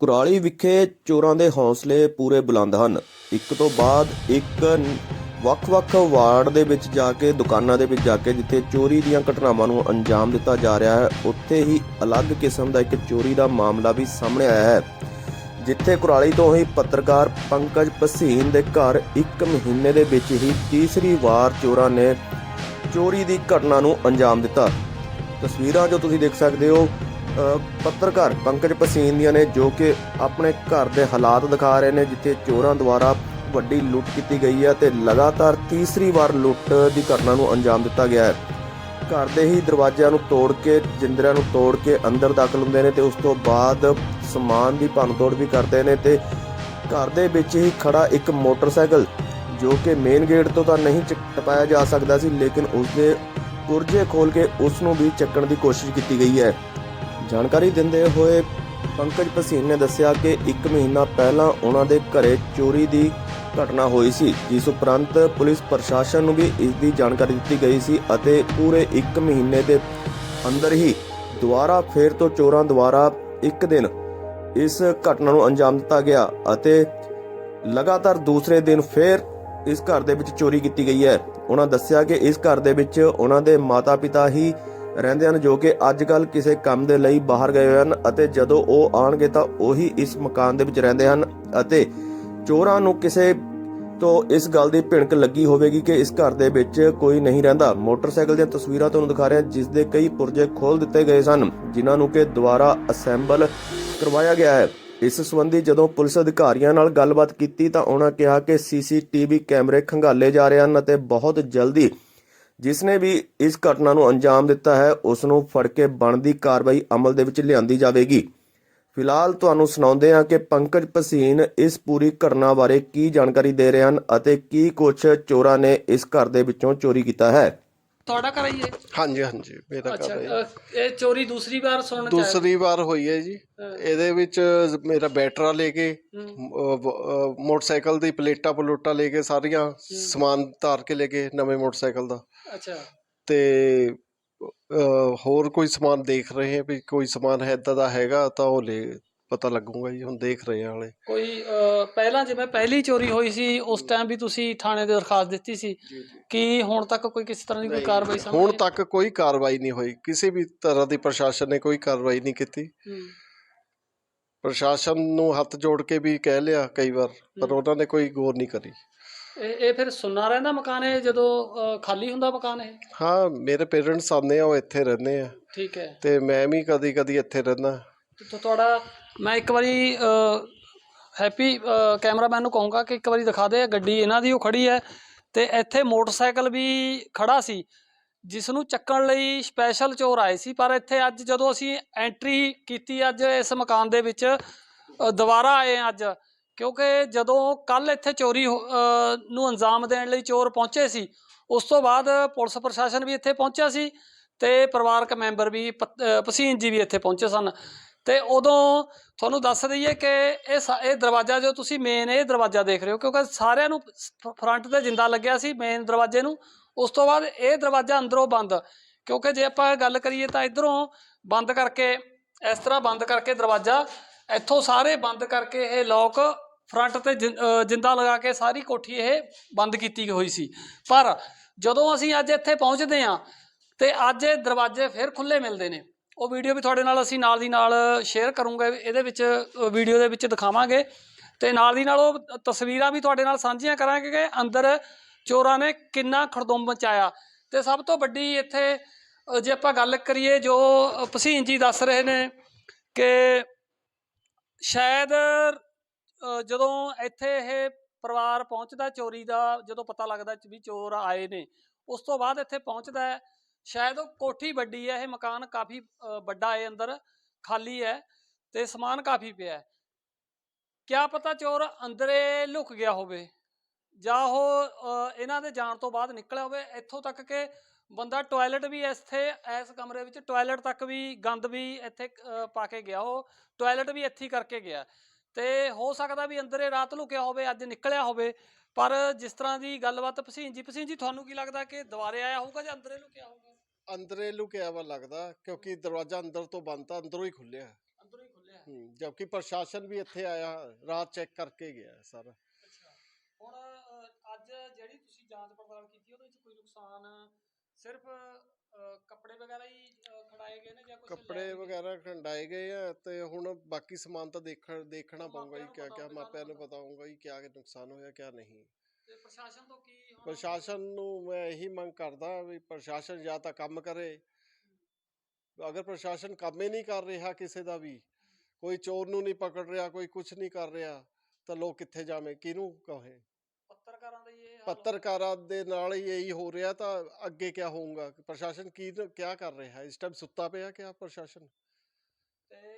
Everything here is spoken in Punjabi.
ਕੁਰਾਲੀ ਵਿਖੇ ਚੋਰਾਂ ਦੇ ਹੌਸਲੇ ਪੂਰੇ ਬੁਲੰਦ ਹਨ। ਇੱਕ ਤੋਂ ਬਾਅਦ ਇੱਕ ਵੱਖ-ਵੱਖ ਵਾਰਡ ਦੇ ਵਿੱਚ ਜਾ ਕੇ, ਦੁਕਾਨਾਂ ਦੇ ਵਿੱਚ ਜਾ ਕੇ, ਜਿੱਥੇ ਚੋਰੀ ਦੀਆਂ ਘਟਨਾਵਾਂ ਨੂੰ ਅੰਜਾਮ ਦਿੱਤਾ ਜਾ ਰਿਹਾ ਹੈ, ਉੱਥੇ ਹੀ ਅਲੱਗ ਕਿਸਮ ਦਾ ਇੱਕ ਚੋਰੀ ਦਾ ਮਾਮਲਾ ਵੀ ਸਾਹਮਣੇ ਆਇਆ ਹੈ, ਜਿੱਥੇ ਕੁਰਾਲੀ ਤੋਂ ਹੀ ਪੱਤਰਕਾਰ ਪੰਕਜ ਭਸੀਨ ਦੇ ਘਰ ਇੱਕ ਮਹੀਨੇ ਦੇ ਵਿੱਚ ਹੀ ਤੀਸਰੀ ਵਾਰ ਚੋਰਾਂ ਨੇ ਚੋਰੀ ਦੀ ਘਟਨਾ ਨੂੰ ਅੰਜਾਮ ਦਿੱਤਾ। ਤਸਵੀਰਾਂ ਜੋ ਤੁਸੀਂ ਦੇਖ ਸਕਦੇ ਹੋ ਪੱਤਰਕਾਰ ਪੰਕਜ ਭਸੀਨ ਦੀਆਂ ਨੇ ਜੋ ਕਿ ਆਪਣੇ ਘਰ ਦੇ ਹਾਲਾਤ ਦਿਖਾ ਰਹੇ ਨੇ, ਜਿੱਥੇ ਚੋਰਾਂ ਦੁਆਰਾ ਵੱਡੀ ਲੁੱਟ ਕੀਤੀ ਗਈ ਹੈ ਤੇ ਲਗਾਤਾਰ ਤੀਸਰੀ ਵਾਰ ਲੁੱਟ ਦੀ ਘਟਨਾ ਨੂੰ ਅੰਜਾਮ ਦਿੱਤਾ ਗਿਆ ਹੈ। ਘਰ ਦੇ ਹੀ ਦਰਵਾਜ਼ਿਆਂ ਨੂੰ ਤੋੜ ਕੇ, ਜਿੰਦਰਿਆਂ ਨੂੰ ਤੋੜ ਕੇ ਅੰਦਰ ਦਾਖਲ ਹੁੰਦੇ ਨੇ ਤੇ ਉਸ ਤੋਂ ਬਾਅਦ ਸਮਾਨ ਦੀ ਭੰਨਤੋੜ ਵੀ ਕਰਦੇ ਨੇ ਤੇ ਘਰ ਦੇ ਵਿੱਚ ਹੀ ਖੜਾ ਇੱਕ ਮੋਟਰਸਾਈਕਲ, ਜੋ ਕਿ ਮੇਨ ਗੇਟ ਤੋਂ ਤਾਂ ਨਹੀਂ ਚੱਕ- ਟਪਾਇਆ ਜਾ ਸਕਦਾ ਸੀ, ਲੇਕਿਨ ਉਸ ਦੇ ਕੁਰਜੇ ਖੋਲ ਕੇ ਉਸ ਨੂੰ ਵੀ ਚੱਕਣ ਦੀ ਕੋਸ਼ਿਸ਼ ਕੀਤੀ ਗਈ ਹੈ। ਜਾਣਕਾਰੀ ਦਿੰਦੇ ਹੋਏ ਪੰਕਜ ਭਸੀਨ ਨੇ ਦੱਸਿਆ ਕਿ 1 ਮਹੀਨਾ ਪਹਿਲਾਂ ਉਹਨਾਂ ਦੇ ਘਰੇ ਚੋਰੀ ਦੀ ਘਟਨਾ ਹੋਈ ਸੀ, ਜਿਸ ਉਪਰੰਤ ਪੁਲਿਸ ਪ੍ਰਸ਼ਾਸਨ ਨੂੰ ਵੀ ਇਸ ਦੀ ਜਾਣਕਾਰੀ ਦਿੱਤੀ ਗਈ ਸੀ ਅਤੇ ਪੂਰੇ 1 ਮਹੀਨੇ ਦੇ ਅੰਦਰ ਹੀ ਦੁਬਾਰਾ ਫੇਰ ਤੋਂ ਚੋਰਾਂ ਦੁਆਰਾ ਇੱਕ ਦਿਨ ਇਸ ਘਟਨਾ ਨੂੰ ਅੰਜਾਮ ਦਿੱਤਾ ਗਿਆ ਅਤੇ ਲਗਾਤਾਰ ਦੂਸਰੇ ਦਿਨ ਫੇਰ ਇਸ ਘਰ ਦੇ ਵਿੱਚ ਚੋਰੀ ਕੀਤੀ ਗਈ ਹੈ। ਉਹਨਾਂ ਦੱਸਿਆ ਕਿ ਇਸ ਘਰ ਦੇ ਵਿੱਚ ਉਹਨਾਂ ਦੇ ਮਾਤਾ-ਪਿਤਾ ਹੀ ਰਹਿੰਦੇ ਹਨ ਜੋ ਕਿ ਅੱਜ ਕੱਲ ਕਿਸੇ ਕੰਮ ਦੇ ਲਈ ਬਾਹਰ ਗਏ ਹੋਏ ਹਨ ਅਤੇ ਜਦੋਂ ਉਹ ਆਣਗੇ ਤਾਂ ਉਹੀ ਇਸ ਮਕਾਨ ਦੇ ਵਿੱਚ ਰਹਿੰਦੇ ਹਨ ਅਤੇ ਚੋਰਾਂ ਨੂੰ ਕਿਸੇ ਤੋਂ ਇਸ ਗੱਲ ਦੀ ਭਿਣਕ ਲੱਗੀ ਹੋਵੇਗੀ ਕਿ ਇਸ ਘਰ ਦੇ ਵਿੱਚ ਕੋਈ ਨਹੀਂ ਰਹਿੰਦਾ। ਮੋਟਰਸਾਈਕਲ ਦੀਆਂ ਤਸਵੀਰਾਂ ਤੁਹਾਨੂੰ ਦਿਖਾ ਰਿਹਾ ਜਿਸ ਦੇ ਕਈ ਪੁਰਜੇ ਖੋਲ ਦਿੱਤੇ ਗਏ ਸਨ, ਜਿਨ੍ਹਾਂ ਨੂੰ ਕਿ ਦੁਬਾਰਾ ਅਸੈਂਬਲ ਕਰਵਾਇਆ ਗਿਆ ਹੈ। ਇਸ ਸੰਬੰਧੀ ਜਦੋਂ ਪੁਲਿਸ ਅਧਿਕਾਰੀਆਂ ਨਾਲ ਗੱਲਬਾਤ ਕੀਤੀ ਤਾਂ ਉਹਨਾਂ ਕਿਹਾ ਕਿ ਸੀਸੀਟੀਵੀ ਕੈਮਰੇ ਖੰਗਾਲੇ ਜਾ ਰਹੇ ਹਨ ਅਤੇ ਬਹੁਤ ਜਲਦੀ ਜਿਸ ਨੇ ਵੀ ਇਸ ਘਟਨਾ ਨੂੰ ਅੰਜਾਮ ਦਿੱਤਾ ਹੈ, ਉਸ ਨੂੰ ਫੜ ਕੇ ਬਣਦੀ ਕਾਰਵਾਈ ਅਮਲ ਦੇ ਵਿੱਚ ਲਿਆਂਦੀ ਜਾਵੇਗੀ। ਫਿਲਹਾਲ ਤੁਹਾਨੂੰ ਸੁਣਾਉਂਦੇ ਹਾਂ ਕਿ ਪੰਕਜ ਭਸੀਨ ਇਸ ਪੂਰੀ ਘਟਨਾ ਬਾਰੇ ਕੀ ਜਾਣਕਾਰੀ ਦੇ ਰਹੇ ਹਨ ਅਤੇ ਕੀ ਕੁਝ ਚੋਰਾਂ ਨੇ ਇਸ ਘਰ ਦੇ ਵਿੱਚੋਂ ਚੋਰੀ ਕੀਤਾ ਹੈ। ਤੁਹਾਡਾ ਹੈ ਹਾਂਜੀ ਹਾਂਜੀ ਮੇਰਾ ਅੱਛਾ ਘਰ ਹੈ ਅ, ਇਹ ਚੋਰੀ ਦੂਸਰੀ ਵਾਰ ਸੁਣਨ ਚ ਆਇਆ ਦੂਸਰੀ ਵਾਰ ਹੋਈ ਹੈ ਜੀ। ਹਾਂ। ਇਹਦੇ ਵਿੱਚ ਮੇਰਾ ਬੈਟਰਾ ਲੈ ਕੇ ਹੂੰ। ਅਹ, ਵ- ਅਹ, ਮੋਟਰਸਾਈਕਲ ਦੀ ਪਲੇਟਾਂ ਪਲੂਟਾਂ ਲੈ ਕੇ ਸਾਰੀਆਂ ਸਮਾਨ ਧਾਰ ਕੇ ਲੈ ਕੇ ਨਵੇਂ ਮੋਟਰਸਾਈਕਲ ਦਾ। ਅੱਛਾ। ਤੇ ਅਹ, ਹੋਰ ਕੋਈ ਸਮਾਨ ਦੇਖ ਰਹੇ ਹਾਂ ਵੀ ਕੋਈ ਸਮਾਨ ਹੈ ਇਦਾਂ ਦਾ ਹੈਗਾ ਤਾਂ ਉਹ ਲੈ ਪਤਾ ਲੱਗੂਗਾ ਜੀ ਹੁਣ ਦੇਖ ਰਹੇ ਹਾਲੇ। ਕੋਈ ਪਹਿਲਾਂ ਜਿਵੇਂ ਪਹਿਲੀ ਚੋਰੀ ਹੋਈ ਸੀ ਉਸ ਟਾਈਮ ਵੀ ਤੁਸੀਂ ਥਾਣੇ ਦੇ ਦਰਖਾਸਤ ਦਿੱਤੀ ਸੀ ਕਿ ਹੁਣ ਤੱਕ ਕੋਈ ਕਿਸੇ ਤਰ੍ਹਾਂ ਦੀ ਕੋਈ ਕਾਰਵਾਈ ਸਾਹਮਣੇ ਹੁਣ ਤੱਕ ਕੋਈ ਕਾਰਵਾਈ ਨਹੀਂ ਹੋਈ। ਕਿਸੇ ਵੀ ਤਰ੍ਹਾਂ ਦੀ ਪ੍ਰਸ਼ਾਸਨ ਨੇ ਕੋਈ ਕਾਰਵਾਈ ਨਹੀਂ ਕੀਤੀ। ਹੂੰ। ਪ੍ਰਸ਼ਾਸਨ ਨੂੰ ਹੱਥ ਜੋੜ ਕੇ ਵੀ ਕਹਿ ਲਿਆ ਕਈ ਵਾਰ ਪਰ ਉਹਨਾਂ ਨੇ ਕੋਈ ਗੌਰ ਨਹੀਂ ਕਰੀ। ਇਹ ਇਹ ਫਿਰ ਸੁੰਨਾ ਰਹਿੰਦਾ ਮਕਾਨ ਇਹ ਜਦੋਂ ਖਾਲੀ ਹੁੰਦਾ ਮਕਾਨ ਇਹ? ਹਾਂ ਮੇਰੇ ਪੇਰੈਂਟਸ ਆਉਂਦੇ ਆ ਉਹ ਇੱਥੇ ਰਹਿੰਦੇ ਆ। ਠੀਕ ਹੈ। ਤੇ ਮੈਂ ਵੀ ਕਦੀ ਕਦੀ ਇੱਥੇ ਰਹਿੰਦਾ। ਤੇ ਤੁਹਾਡਾ ਮੈਂ ਇੱਕ ਵਾਰੀ ਹੈਪੀ ਕੈਮਰਾਮੈਨ ਨੂੰ ਕਹੂੰਗਾ ਕਿ ਇੱਕ ਵਾਰੀ ਦਿਖਾ ਦੇ ਗੱਡੀ ਇਹਨਾਂ ਦੀ ਉਹ ਖੜੀ ਹੈ ਤੇ ਇੱਥੇ ਮੋਟਰਸਾਈਕਲ ਵੀ ਖੜਾ ਸੀ ਜਿਸ ਨੂੰ ਚੱਕਣ ਲਈ ਸਪੈਸ਼ਲ ਚੋਰ ਆਏ ਸੀ ਪਰ ਇੱਥੇ ਅੱਜ ਜਦੋਂ ਅਸੀਂ ਐਂਟਰੀ ਕੀਤੀ ਅੱਜ ਇਸ ਮਕਾਨ ਦੇ ਵਿੱਚ ਦੁਬਾਰਾ ਆਏ ਹਾਂ ਅੱਜ ਕਿਉਂਕਿ ਜਦੋਂ ਕੱਲ ਇੱਥੇ ਚੋਰੀ ਹੋ- ਨੂੰ ਅੰਜਾਮ ਦੇਣ ਲਈ ਚੋਰ ਪਹੁੰਚੇ ਸੀ ਉਸ ਤੋਂ ਬਾਅਦ ਪੁਲਿਸ ਪ੍ਰਸ਼ਾਸਨ ਵੀ ਇੱਥੇ ਪਹੁੰਚਿਆ ਸੀ ਤੇ ਪਰਿਵਾਰਕ ਮੈਂਬਰ ਵੀ ਪ- ਅ, ਜੀ ਵੀ ਇੱਥੇ ਪਹੁੰਚੇ ਸਨ। ਤੇ ਉਦੋਂ ਤੁਹਾਨੂੰ ਦੱਸ ਦਈਏ ਕਿ ਇਹ ਸਾ- ਇਹ ਦਰਵਾਜ਼ਾ ਜੋ ਤੁਸੀਂ ਮੇਨ ਇਹ ਦਰਵਾਜ਼ਾ ਦੇਖ ਰਹੇ ਹੋ, ਕਿਉਂਕਿ ਸਾਰਿਆਂ ਨੂੰ ਫਰੰਟ ਤੇ ਜਿੰਦਾ ਲੱਗਿਆ ਸੀ ਮੇਨ ਦਰਵਾਜ਼ੇ ਨੂੰ, ਉਸ ਤੋਂ ਬਾਅਦ ਇਹ ਦਰਵਾਜ਼ਾ ਅੰਦਰੋਂ ਬੰਦ। ਕਿਉਂਕਿ ਜੇ ਆਪਾਂ ਗੱਲ ਕਰੀਏ ਤਾਂ ਇਧਰੋਂ ਬੰਦ ਕਰਕੇ, ਇਸ ਤਰ੍ਹਾਂ ਬੰਦ ਕਰਕੇ ਦਰਵਾਜ਼ਾ, ਇੱਥੋਂ ਸਾਰੇ ਬੰਦ ਕਰਕੇ ਇਹ ਲੋਕ ਫਰੰਟ ਤੇ ਜਿੰ- ਜਿੰਦਾ ਲਗਾ ਕੇ ਸਾਰੀ ਕੋਠੀ ਇਹ ਬੰਦ ਕੀਤੀ ਹੋਈ ਸੀ। ਪਰ ਜਦੋਂ ਅਸੀਂ ਅੱਜ ਇੱਥੇ ਪਹੁੰਚਦੇ ਹਾਂ, ਤੇ ਅੱਜ ਇਹ ਦਰਵਾਜ਼ੇ ਫਿਰ ਖੁੱਲੇ ਮਿਲਦੇ ਨੇ। ਉਹ ਵੀਡੀਓ ਵੀ ਤੁਹਾਡੇ ਨਾਲ ਅਸੀਂ ਨਾਲ ਦੀ ਨਾਲ ਸ਼ੇਅਰ ਕਰੂੰਗੇ। ਇਹਦੇ ਵਿੱਚ ਵੀਡੀਓ ਦੇ ਵਿੱਚ ਦਿਖਾਵਾਂਗੇ। ਤੇ ਨਾਲ ਦੀ ਨਾਲ ਉਹ ਤਸਵੀਰਾਂ ਵੀ ਤੁਹਾਡੇ ਨਾਲ ਸਾਂਝੀਆਂ ਕਰਾਂਗੇ ਕਿ ਅੰਦਰ ਚੋਰਾਂ ਨੇ ਕਿੰਨਾ ਖੜਦੁੰਬ ਮਚਾਇਆ। ਤੇ ਸਭ ਤੋਂ ਵੱਡੀ ਇੱਥੇ ਜੇ ਆਪਾਂ ਗੱਲ ਕਰੀਏ ਜੋ ਅ, ਭਸੀਨ ਜੀ ਦੱਸ ਰਹੇ ਨੇ ਕਿ ਸ਼ਾਇਦ ਜਦੋਂ ਇੱਥੇ ਇਹ ਪਰਿਵਾਰ ਪਹੁੰਚਦਾ ਚੋਰੀ ਦਾ ਜਦੋਂ ਪਤਾ ਲੱਗਦਾ ਵੀ ਚੋਰ ਆਏ ਨੇ ਉਸ ਤੋਂ ਬਾਅਦ ਇੱਥੇ ਪਹੁੰਚਦਾ ਸ਼ਾਇਦ ਉਹ ਕੋਠੀ ਵੱਡੀ ਹੈ, ਇਹ ਮਕਾਨ ਕਾਫੀ ਵੱਡਾ ਹੈ ਅੰਦਰ, ਖਾਲੀ ਹੈ ਤੇ ਸਮਾਨ ਕਾਫੀ ਪਿਆ ਹੈ। ਕਿਆ ਪਤਾ ਚੋਰ ਅੰਦਰੇ ਲੁਕ ਗਿਆ ਹੋਵੇ ਜਾਂ ਉਹ ਇਹਨਾਂ ਦੇ ਜਾਣ ਤੋਂ ਬਾਅਦ ਨਿਕਲਿਆ ਹੋਵੇ, ਇੱਥੋਂ ਤੱਕ ਕਿ ਬੰਦਾ ਟਾਇਲਟ ਵੀ ਇੱਥੇ, ਇਸ ਕਮਰੇ ਵਿੱਚ ਟਾਇਲਟ ਤੱਕ ਵੀ ਗੰਦ ਵੀ ਇੱਥੇ ਪਾ ਕੇ ਗਿਆ ਉਹ, ਟਾਇਲਟ ਵੀ ਇੱਥੇ ਕਰਕੇ ਗਿਆ। ਤੇ ਹੋ ਸਕਦਾ ਵੀ ਅੰਦਰੇ ਰਾਤ ਲੁਕਿਆ ਹੋਵੇ, ਅੱਜ ਨਿਕਲਿਆ ਹੋਵੇ ਪਰ ਜਿਸ ਤਰ੍ਹਾਂ ਦੀ ਗੱਲਬਾਤ ਭਸੀਨ ਜੀ ਭਸੀਨ ਜੀ ਤੁਹਾਨੂੰ ਕੀ ਲੱਗਦਾ ਕਿ ਦੁਬਾਰੇ ਆਇਆ ਹੋਊਗਾ ਜਾਂ ਅੰਦਰੇ ਲੁਕਿਆ ਹੋਊਗਾ? ਅੰਦਰੇ ਲੁਕਿਆ ਵਾ ਲੱਗਦਾ ਕਿਉਂਕਿ ਦਰਵਾਜ਼ਾ ਅੰਦਰ ਤੋਂ ਬੰਦ ਤਾਂ ਅੰਦਰੋਂ ਹੀ ਖੁੱਲਿਆ ਅੰਦਰੋਂ ਹੀ ਖੁੱਲਿਆ ਹੂੰ, ਜਦਕਿ ਪ੍ਰਸ਼ਾਸਨ ਵੀ ਇੱਥੇ ਆਇਆ ਰਾਤ ਚੈੱਕ ਕਰਕੇ ਗਿਆ ਸਾਰਾ। ਅੱਛਾ। ਹੁਣ ਅ, ਅੱਜ ਜਿਹੜੀ ਤੁਸੀਂ ਜਾਂਚ ਪੜਤਾਲ ਕੀਤੀ ਉਹਦੇ ਵਿੱਚ ਕੋਈ ਨੁਕਸਾਨ ਸਿਰਫ ਕੱਪੜੇ ਵਗੈਰਾ ਹੀ ਖੜਾਏ ਗਏ ਨੇ ਜਾਂ ਕੁਝ ਕੱਪੜੇ ਵਗੈਰਾ ਖੰਡਾਏ ਗਏ ਆ ਤੇ ਹੁਣ ਬਾਕੀ ਸਮਾਨ ਤਾਂ ਦੇਖ ਦੇਖਣਾ ਪਊਗਾ ਜੀ ਕਿਆ ਕਿਆ ਮਾਪਿਆਂ ਨੂੰ ਪਤਾ ਹੋਊਗਾ ਜੀ ਕਿਆ ਨੁਕਸਾਨ ਹੋਇਆ ਕਿਆ ਨਹੀਂ। ਤੇ ਪ੍ਰਸ਼ਾਸਨ ਤੋਂ ਕੀ ਹੁਣ ਪ੍ਰਸ਼ਾਸਨ ਨੂੰ ਮੈਂ ਇਹੀ ਮੰਗ ਕਰਦਾ ਵੀ ਪ੍ਰਸ਼ਾਸਨ ਜਾਂ ਤਾਂ ਕੰਮ ਕਰੇ। ਅਗਰ ਪ੍ਰਸ਼ਾਸਨ ਕੰਮ ਹੀ ਨਹੀਂ ਕਰ ਰਿਹਾ ਕਿਸੇ ਦਾ ਵੀ ਕੋਈ ਚੋਰ ਨੂੰ ਨਹੀਂ ਪਕੜ ਰਿਹਾ ਕੋਈ ਕੁਝ ਨਹੀਂ ਕਰ ਰਿਹਾ ਤਾਂ ਲੋਕ ਕਿੱਥੇ ਜਾਵੇਂ? ਕਿਹਨੂੰ ਕਹੇ? ਪੱਤਰਕਾਰਾਂ ਦਾ ਹੀ ਇਹ ਹਾਲ ਪੱਤਰਕਾਰਾਂ ਦੇ ਨਾਲ ਹੀ ਇਹੀ ਹੋ ਰਿਹਾ ਤਾਂ ਅੱਗੇ ਕਿਆ ਹੋਊਗਾ? ਪ੍ਰਸ਼ਾਸਨ ਕੀ ਕਿਆ ਕਰ ਰਿਹਾ? ਹੈ ਇਸ ਟਾਈਮ ਸੁੱਤਾ ਪਿਆ ਕਿਆ ਪ੍ਰਸ਼ਾਸਨ? ਤੇ